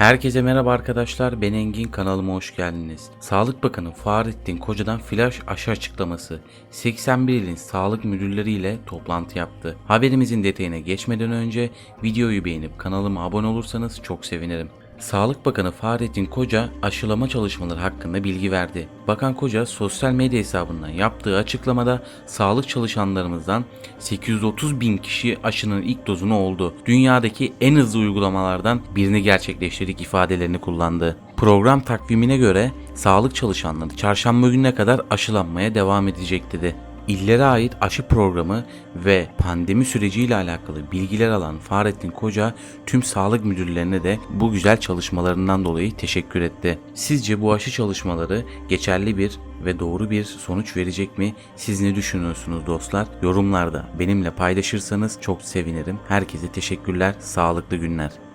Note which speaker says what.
Speaker 1: Herkese merhaba arkadaşlar ben Engin kanalıma hoş geldiniz. Sağlık Bakanı Fahrettin Koca'dan flash aşı açıklaması 81 ilin sağlık müdürleriyle toplantı yaptı. Haberimizin detayına geçmeden önce videoyu beğenip kanalıma abone olursanız çok sevinirim. Sağlık Bakanı Fahrettin Koca aşılama çalışmaları hakkında bilgi verdi. Bakan Koca sosyal medya hesabından yaptığı açıklamada sağlık çalışanlarımızdan 830 bin kişi aşının ilk dozunu oldu. Dünyadaki en hızlı uygulamalardan birini gerçekleştirdik ifadelerini kullandı. Program takvimine göre sağlık çalışanları çarşamba gününe kadar aşılanmaya devam edecek dedi. İllere ait aşı programı ve pandemi süreciyle alakalı bilgiler alan Fahrettin Koca tüm sağlık müdürlerine de bu güzel çalışmalarından dolayı teşekkür etti. Sizce bu aşı çalışmaları geçerli bir ve doğru bir sonuç verecek mi? Siz ne düşünüyorsunuz dostlar? Yorumlarda benimle paylaşırsanız çok sevinirim. Herkese teşekkürler, sağlıklı günler.